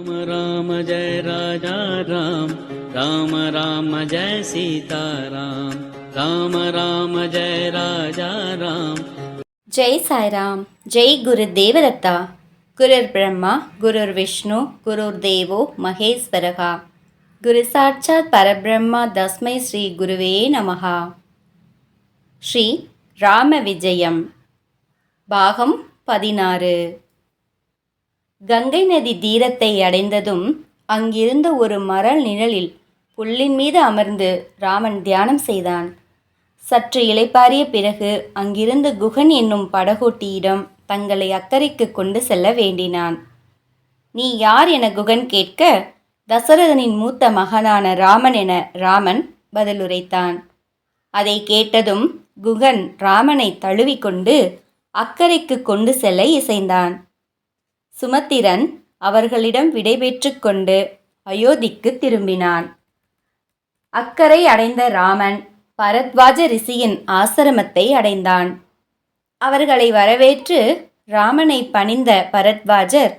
राम राम जय राजा राम। राम राम जय सीता राम राम राम जय राजा राम। सैरां जै गुरुदता गुरुर् ब्रह्मा गुरुर्विष्णु गुरुर्ेवो महेश्वरक्षात् परब्रह्मा दस्मै श्री गुरुवे नमः। श्रीरामविजयम् கங்கை நதி தீரத்தை அடைந்ததும் அங்கிருந்த ஒரு மர நிழலில் புல்லின் மீது அமர்ந்து ராமன் தியானம் செய்தான். சற்று இளைப்பாரிய பிறகு அங்கிருந்த குகன் என்னும் படகோட்டியிடம் தங்களை அக்கறைக்கு கொண்டு செல்ல வேண்டினான். நீ யார் என குகன் கேட்க தசரதனின் மூத்த மகனான ராமன் என ராமன் பதிலுரைத்தான் அதை கேட்டதும் குகன் ராமனை தழுவிக்கொண்டு அக்கறைக்கு கொண்டு செல்ல இசைந்தான். சுமத்திரன் அவர்களிடம் விடைபெற்று கொண்டு அயோத்திக்கு திரும்பினான். அக்கறை அடைந்த ராமன் பரத்வாஜ ரிஷியின் ஆசிரமத்தை அடைந்தான். அவர்களை வரவேற்று ராமனை பணிந்த பரத்வாஜர்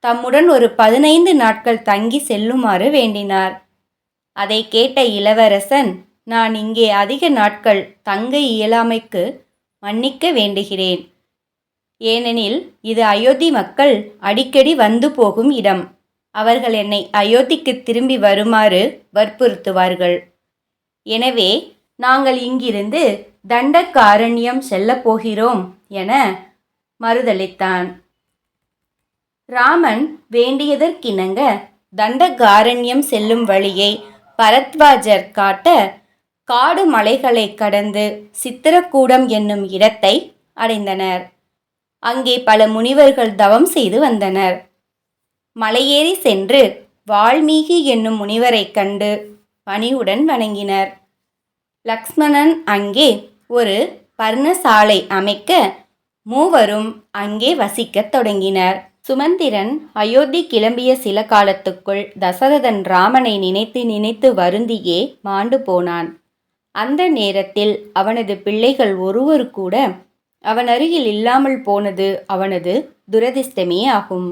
தம்முடன் ஒரு பதினைந்து நாட்கள் தங்கி செல்லுமாறு வேண்டினார். அதை கேட்ட இளவரசன் நான் இங்கே அதிக நாட்கள் தங்க இயலாமைக்கு மன்னிக்க வேண்டுகிறேன். ஏனெனில் இது அயோத்தி மக்கள் அடிக்கடி வந்து போகும் இடம். அவர்கள் என்னை அயோத்திக்கு திரும்பி வருமாறு வற்புறுத்துவார்கள். எனவே நாங்கள் இங்கிருந்து தண்டக்காரண்யம் செல்லப் போகிறோம் என மறுதளித்தான் ராமன் வேண்டியதற்கிணங்க தண்டகாரண்யம் செல்லும் வழியை பரத்வாஜர் காட்ட காடு மலைகளை கடந்து சித்திரக்கூடம் என்னும் இடத்தை அடைந்தனர். அங்கே பல முனிவர்கள் தவம் செய்து வந்தனர். மலையேறி சென்று வால்மீகி என்னும் முனிவரைக் கண்டு பணிவுடன் வணங்கினர். லக்ஷ்மணன் அங்கே ஒரு பர்ணசாலை அமைக்க மூவரும் அங்கே வசிக்கத் தொடங்கினர். சுமந்திரன் அயோத்தி கிளம்பிய சில காலத்துக்குள் தசரதன் ராமனை நினைத்து நினைத்து வருந்தியே மாண்டு போனான். அந்த நேரத்தில் அவனது பிள்ளைகள் ஒருவர் கூட அவன் அருகில் இல்லாமல் போனது அவனது துரதிர்ஷ்டமே ஆகும்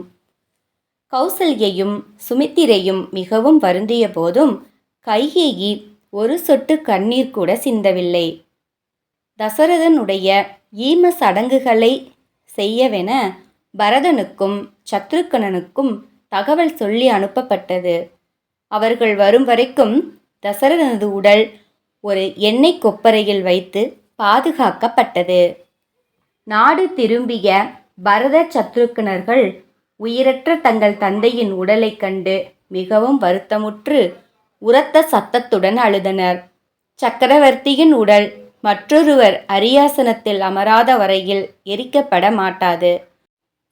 கௌசல்யையும் சுமித்திரையும் மிகவும் வருந்திய போதும் கைகேயி ஒரு சொட்டு கண்ணீர் கூட சிந்தவில்லை. தசரதனுடைய ஈம சடங்குகளை செய்யவென பரதனுக்கும் சத்ருக்கணனுக்கும் தகவல் சொல்லி அனுப்பப்பட்டது. அவர்கள் வரும் வரைக்கும் தசரதனது உடல் ஒரு எண்ணெய் கொப்பரையில் வைத்து பாதுகாக்கப்பட்டது. நாடு திரும்பிய பரத சத்ருக்கணர்கள் உயிரற்ற தங்கள் தந்தையின் உடலைக் கண்டு மிகவும் வருத்தமுற்று உரத்த சத்தத்துடன் அழுதனர். சக்கரவர்த்தியின் உடல் மற்றொருவர் அரியாசனத்தில் அமராத வரையில் எரிக்கப்பட மாட்டாது.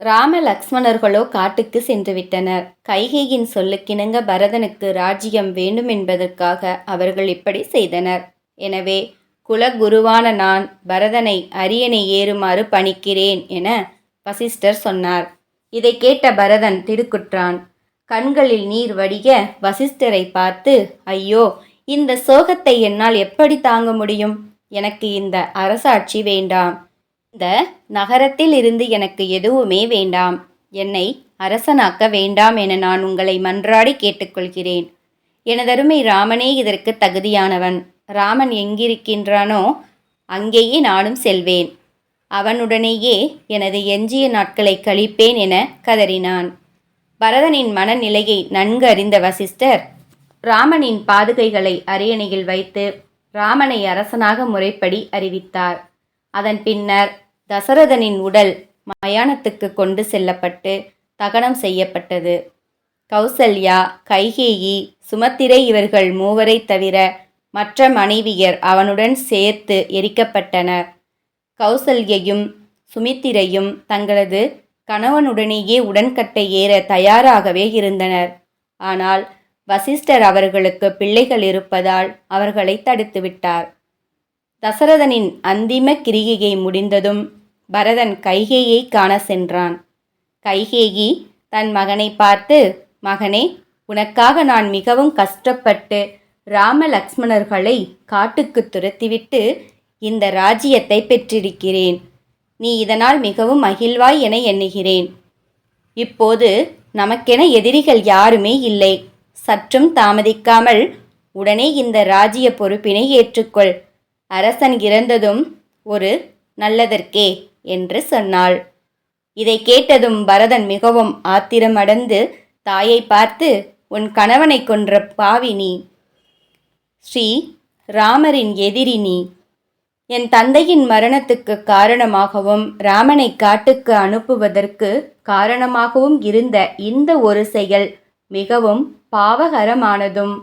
ராம லக்ஷ்மணர்களோ காட்டுக்கு சென்றுவிட்டனர் கைகையின் சொல்லுக்கிணங்க பரதனுக்கு ராஜ்யம் வேண்டும் என்பதற்காக அவர்கள் இப்படி செய்தனர். எனவே குலகுருவான நான் பரதனை அரியணை ஏறுமாறு பணிக்கிறேன் என வசிஷ்டர் சொன்னார். இதை கேட்ட பரதன் திடுக்குற்றான் கண்களில் நீர் வடிய வசிஷ்டரை பார்த்து ஐயோ இந்த சோகத்தை என்னால் எப்படி தாங்க முடியும்? எனக்கு இந்த அரசாட்சி வேண்டாம். இந்த நகரத்தில் இருந்து எனக்கு எதுவுமே வேண்டாம். என்னை அரசனாக்க வேண்டாம் என நான் உங்களை மன்றாடி கேட்டுக்கொள்கிறேன். எனதருமை ராமனே இதற்கு தகுதியானவன். ராமன் எங்கிருக்கின்றானோ அங்கேயே நானும் செல்வேன். அவனுடனேயே எனது எஞ்சிய நாட்களை கழிப்பேன் என கதறினான். பரதனின் மனநிலையை நன்கு அறிந்த வசிஷ்டர் ராமனின் பாதுகைகளை அரியணையில் வைத்து ராமனை அரசனாக முறைப்படி அறிவித்தார். அதன் பின்னர் தசரதனின் உடல் மயானத்துக்கு கொண்டு செல்லப்பட்டு தகனம் செய்யப்பட்டது. கௌசல்யா கைகேயி சுமத்திரை இவர்கள் மூவரை தவிர மற்ற மனைவியர் அவனுடன் சேர்த்து எரிக்கப்பட்டனர். கௌசல்யையும் சுமித்திரையும் தங்களது கணவனுடனேயே உடன்கட்டை ஏற தயாராகவே இருந்தனர். ஆனால் வசிஷ்டர் அவர்களுக்கு பிள்ளைகள் இருப்பதால் அவர்களை தடுத்துவிட்டார். தசரதனின் அந்திம கிரிகையை முடிந்ததும் பரதன் கைகேயை காண சென்றான். கைகேயி தன் மகனை பார்த்து மகனே உனக்காக நான் மிகவும் கஷ்டப்பட்டு ராம லக்ஷ்மணர்களை காட்டுக்கு துரத்திவிட்டு இந்த ராஜ்யத்தை பெற்றிருக்கிறேன். நீ இதனால் மிகவும் மகிழ்வாய் என எண்ணுகிறேன். இப்போது நமக்கென எதிரிகள் யாருமே இல்லை. சற்றும் தாமதிக்காமல் உடனே இந்த ராஜ்ய பொறுப்பினை ஏற்றுக்கொள். அரசன் இறந்ததும் ஒரு நல்லதற்கே என்று சொன்னாள். இதை கேட்டதும் பரதன் மிகவும் ஆத்திரமடைந்து தாயை பார்த்து உன் கணவனை கொன்ற பாவி நீ ஸ்ரீ ராமரின் எதிரி நீ. என் தந்தையின் மரணத்துக்கு காரணமாகவும் ராமனை காட்டுக்கு அனுப்புவதற்கு காரணமாகவும் இருந்த இந்த ஒரு செயல் மிகவும் பாவகரமானதும்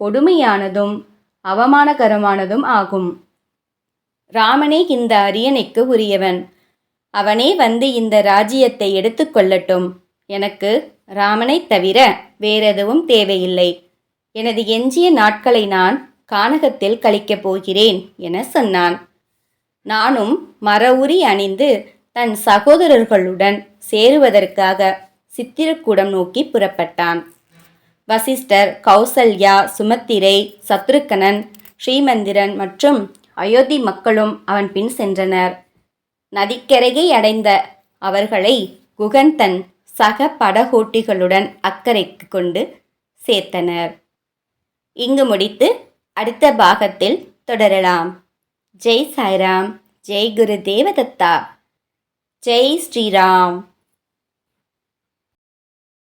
கொடுமையானதும் அவமானகரமானதும் ஆகும். ராமனே இந்த அரியணைக்கு உரியவன். அவனே வந்து இந்த ராஜ்யத்தை எடுத்துக்கொள்ளட்டும் எனக்கு ராமனைத் தவிர வேறெதுவும் தேவையில்லை. எனது எஞ்சிய நாட்களை நான் கானகத்தில் கழிக்கப் போகிறேன் என சொன்னான். நானும் மரவுரி அணிந்து தன் சகோதரர்களுடன் சேருவதற்காக சித்திரக்கூடம் நோக்கி புறப்பட்டான். வசிஷ்டர் கௌசல்யா சுமத்திரை சத்ருக்கனன் ஸ்ரீமந்திரன் மற்றும் அயோத்தி மக்களும் அவன் பின் சென்றனர். நதிக்கரையை அடைந்த அவர்களை குகன் தன் சக படகோட்டிகளுடன் அக்கறைக்கு கொண்டு சேர்த்தனர். இங்கு முடித்து அடுத்த பாகத்தில் தொடரலாம். ஜெய் சாய்ராம் ஜெய் குரு தேவதத்தா ஜெய் ஸ்ரீராம்.